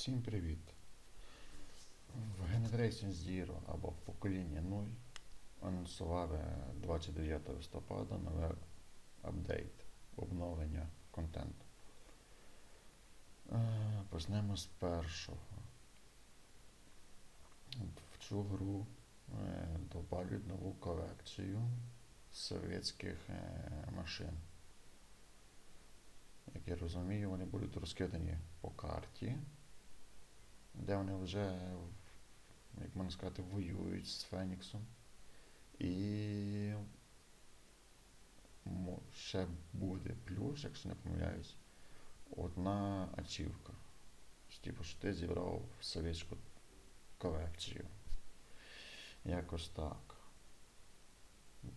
Всім привіт! В Generation Zero або покоління 0 анонсували 29 листопада нове апдейт, обновлення контенту. Е, Почнемо з першого. В цю гру е, добавлять нову колекцію совєтських е, машин. Як я розумію, вони будуть розкидані по карті, де вони вже, як можна сказати, воюють з Феніксом. І ще буде плюс, якщо не помиляюсь, одна ачівка. Типу, що ти зібрав совєтську колекцію. Якось так.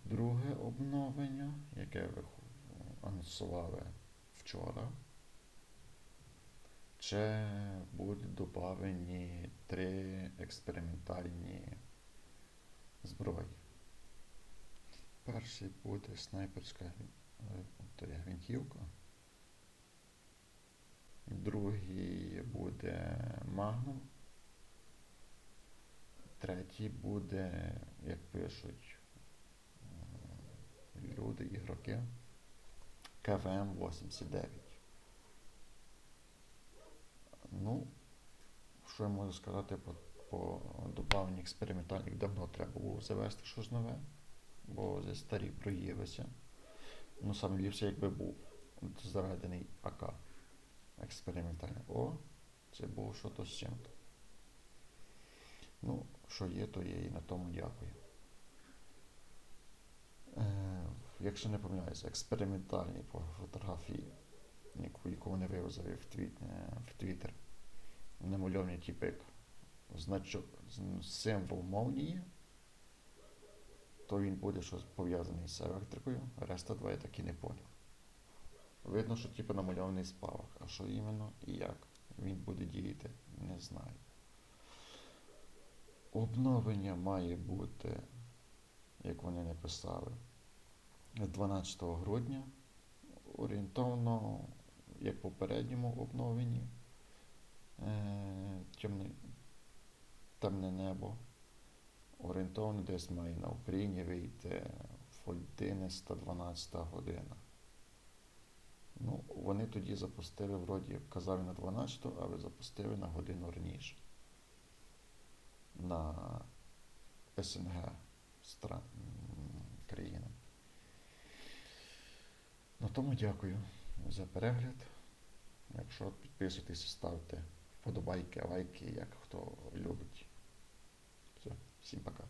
Друге обновлення, яке ви анонсували вчора. Ще будуть додавені три експериментальні зброї. Перший буде снайперська е, гвинтівка. Другий буде магнум. Третій буде, як пишуть люди, ігроки, КВМ-89. Ну, що я можу сказати по, по добавленні експериментальних давно треба було завести щось нове, бо вже старі проїлися. Ну, саме ліпше, якби був заведений АК експериментальний. О, це було щось з чим-то. Ну, що є, то є, і на тому дякую. Е, якщо не помиляюся, експериментальні по фотографії, яку, яку вони вивезли е, в Твіттер, намальований типик, значок, символ молнії, то він буде щось пов'язаний з електрикою, решта два я так і не поняв. Видно, що типу намальований спалах, а що іменно і як він буде діяти, не знаю. Обновлення має бути, як вони написали, 12 грудня. Орієнтовно, як в попередньому обновленні, темне, темне небо. Орієнтовно десь має на Україні вийти в 11-12 година. Ну, вони тоді запустили, вроді казали на 12, але запустили на годину раніше. На СНГ стран, м. На тому дякую за перегляд. Якщо підписуйтесь, ставте вподобайки, лайки, як хто любить. Все, всім пока.